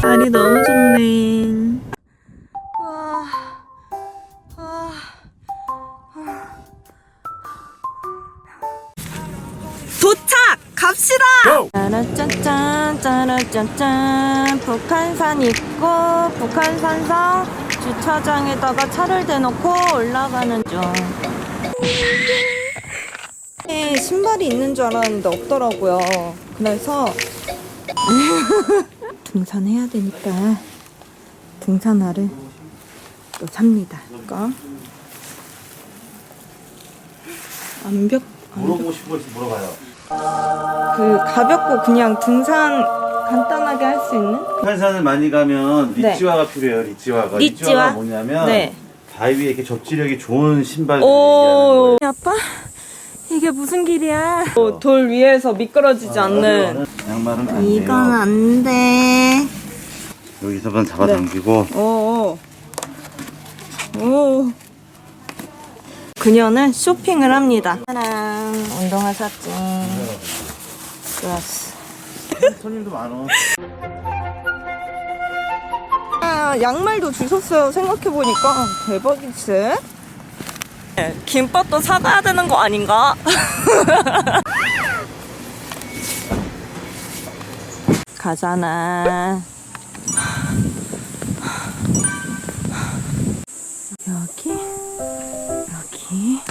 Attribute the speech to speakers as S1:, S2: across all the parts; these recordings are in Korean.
S1: 날이 너무 좋네. 와, 와, 도착! 갑시다! 짜라짠짠, 짜라짠짠. 북한산 있고, 북한산성 주차장에다가 차를 대놓고 올라가는 중. 네, 신발이 있는 줄 알았는데 없더라고요. 그래서 등산해야 되니까 등산화를 또 삽니다. 그러니까 완벽
S2: 물어보고 있으면 물어봐요.
S1: 그 가볍고 그냥 등산 간단하게 할 수 있는
S2: 북한산을 많이 가면
S1: 네.
S2: 리치화가 필요해요. 리치화가.
S1: 리치화?
S2: 리치화가 뭐냐면
S1: 네.
S2: 바위에 이렇게 접지력이 좋은 신발을 얘기하는
S1: 오
S2: 거예요.
S1: 아빠 이게 무슨 길이야? 어, 돌 위에서 미끄러지지 않는
S2: 양말은 안
S1: 이건
S2: 돼요.
S1: 안돼
S2: 여기서만 잡아당기고
S1: 오. 오. 그녀는 쇼핑을 합니다. 짜란, 운동화 샀지. 좋았어.
S2: 손님도 많어.
S1: 아, 양말도 주셨어요. 생각해보니까. 대박이지? 네, 김밥도 사가야 되는 거 아닌가? 가잖아. 여기, 여기.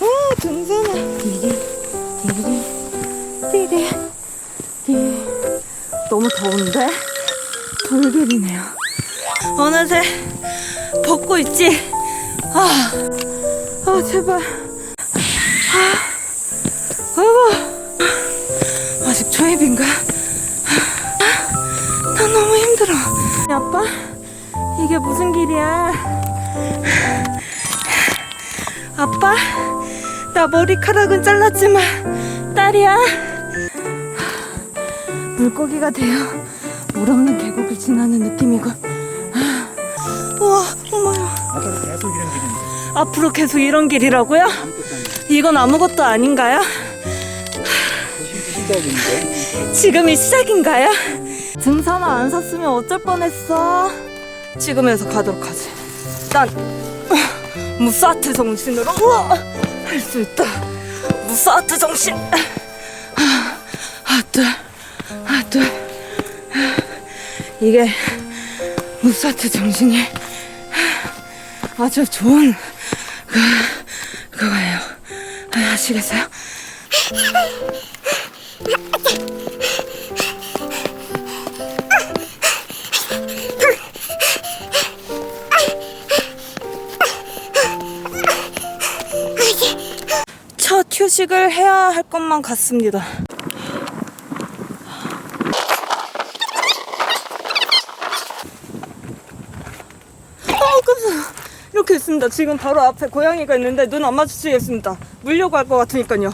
S1: 오, 등산화. 디디, 디디, 디디, 디. 너무 더운데? 돌들이네요. 어느새 벗고 있지? 아, 아 제발. 아, 아이고. 아직 초입인가? 아, 나 너무 힘들어. 아빠, 이게 무슨 길이야? 아빠, 나 머리카락은 잘랐지만 딸이야. 물고기가 되어 물 없는 계곡을 지나는 느낌이고. 우와, 엄마야. 앞으로 계속 이런 길이라고요? 이건 아무것도 아닌가요? 지금이 시작인가요? 등산화 안 샀으면 어쩔 뻔했어. 지금에서 가도록 하지. 난 무사트 정신으로 할 수 있다. 무사트 정신. 하나, 둘, 하나, 둘. 이게 무사트 정신이 아주 좋은 그 그거예요. 아, 아시겠어요? 첫 휴식을 해야 할 것만 같습니다. 어, 깜짝이야. 이렇게 있습니다. 지금 바로 앞에 고양이가 있는데 눈 안 마주치겠습니다. 물려고 할 것 같으니까요.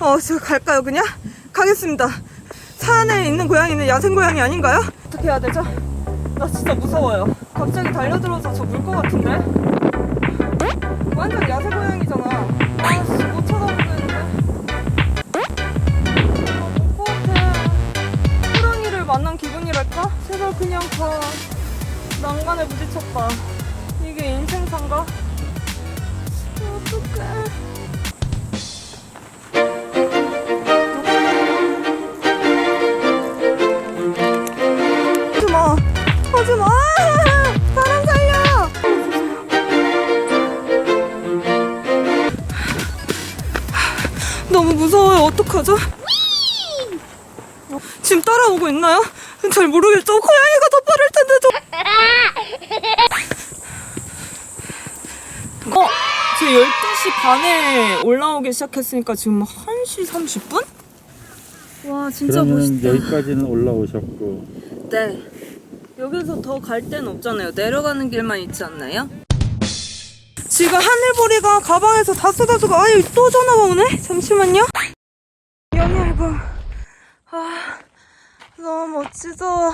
S1: 어, 저 갈까요, 그냥? 가겠습니다. 산에 있는 고양이는 야생 고양이 아닌가요? 어떻게 해야 되죠? 나 진짜 무서워요. 갑자기 달려들어서 저 물 것 같은데? 완전 야생 고양이잖아. 아, 씨, 못 찾아보겠는데? 아, 못것 같아. 호랑이를 만난 기분이랄까? 제발 그냥 가. 난간에 부딪혔다. 이게 인생사인가? 어떡해. 어떡하죠? 지금 따라오고 있나요? 잘 모르겠죠. 고양이가 더 빠를 텐데 좀. 어? 제 12시 반에 올라오기 시작했으니까 지금 1시 30분? 와 진짜
S3: 그러면
S1: 멋있다.
S3: 여기까지는 올라오셨고
S1: 네. 여기서 더 갈 데는 없잖아요. 내려가는 길만 있지 않나요? 지금 하늘보리가 가방에서 다 쏟아지고 아유 또 전화가 오네? 잠시만요. 연희 앨범. 아 너무 멋지죠? 하,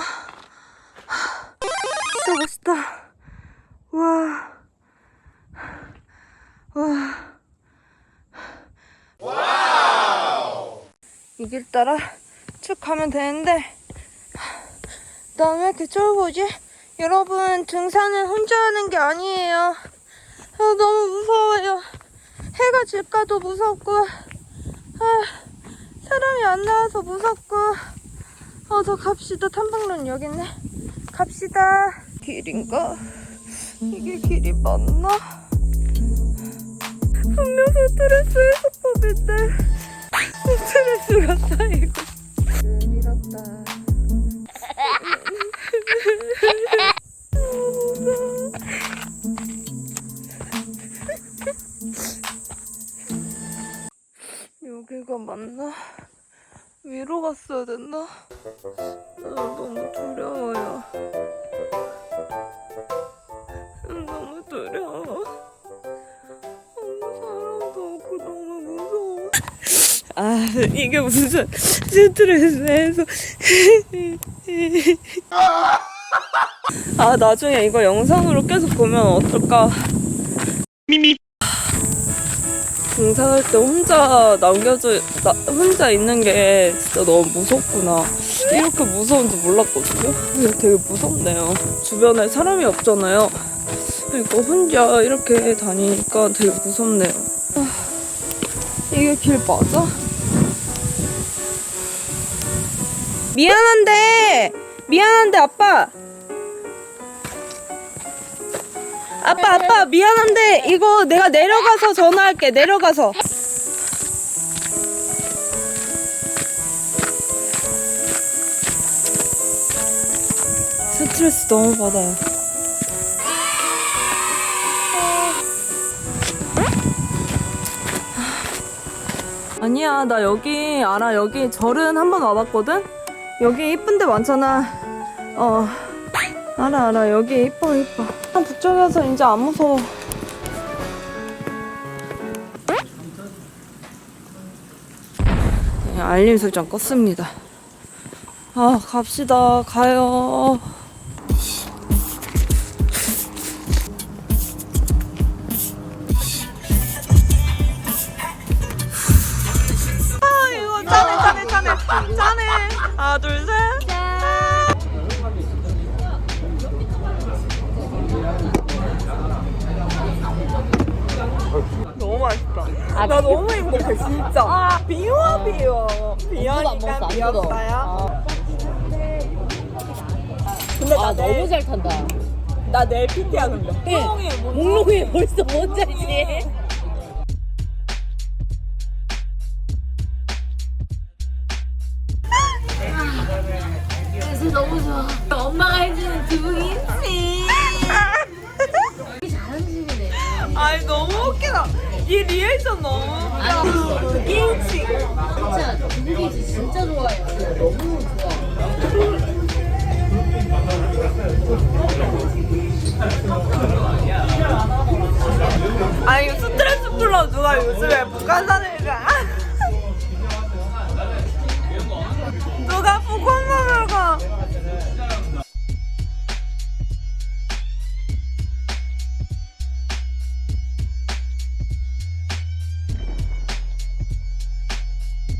S1: 진짜 멋있다. 와. 와. 이길 따라 쭉 가면 되는데 난왜 이렇게 쫄보지? 여러분 등산은 혼자 하는 게 아니에요. 아, 너무 무서워요. 해가 질까도 무섭고 아, 사람이 안 나와서 무섭고 어, 저 갑시다. 탐방로는 여기 있네. 갑시다. 길인가? 이게 길이 맞나? 분명 스트레스 해소법인데 스트레스가 쌓이고 늘었다. 여기가 맞나? 위로 갔어야 됐나? 아, 너무 두려워요. 음, 너무 두려워. 아, 이게 무슨 스트레스에서. 아, 나중에 이거 영상으로 계속 보면 어떨까? 등산할 때 혼자 남겨져, 나, 혼자 있는 게 진짜 너무 무섭구나. 이렇게 무서운지 몰랐거든요? 되게 무섭네요. 주변에 사람이 없잖아요. 그러니까 혼자 이렇게 다니니까 되게 무섭네요. 아, 이게 길 맞아? 미안한데! 미안한데, 아빠! 아빠, 아빠, 미안한데, 이거 내가 내려가서 전화할게, 내려가서. 스트레스 너무 받아요. 아니야, 나 여기 알아. 여기 절은 한 번 와봤거든? 여기 이쁜 데 많잖아. 어. 알아, 알아. 여기 이뻐, 이뻐. 한 북쪽에서 이제 안 무서워. 네, 알림 설정 껐습니다. 아, 갑시다. 가요. 하나, 둘, 셋. 너무 맛있다. 나 너무 행복해, 진짜. 비워, 비워. 비워니까 비웠어요. 근데
S4: 나아
S1: 내일,
S4: 너무 잘 탄다.
S1: 나 내일 PT 하는데.
S4: 목록에 벌써 뭔지 알지? 너무 좋아. 엄마가 해주는 두부김치. 이게 잘하는 집이네.
S1: 아니 너무 웃기다. 이 리액션 너무 웃겨. 김치.
S4: 진짜 두부김치 진짜 좋아해요. 너무 좋아. 아니 스트레스 풀러 누가 요즘에 북한 사는 가.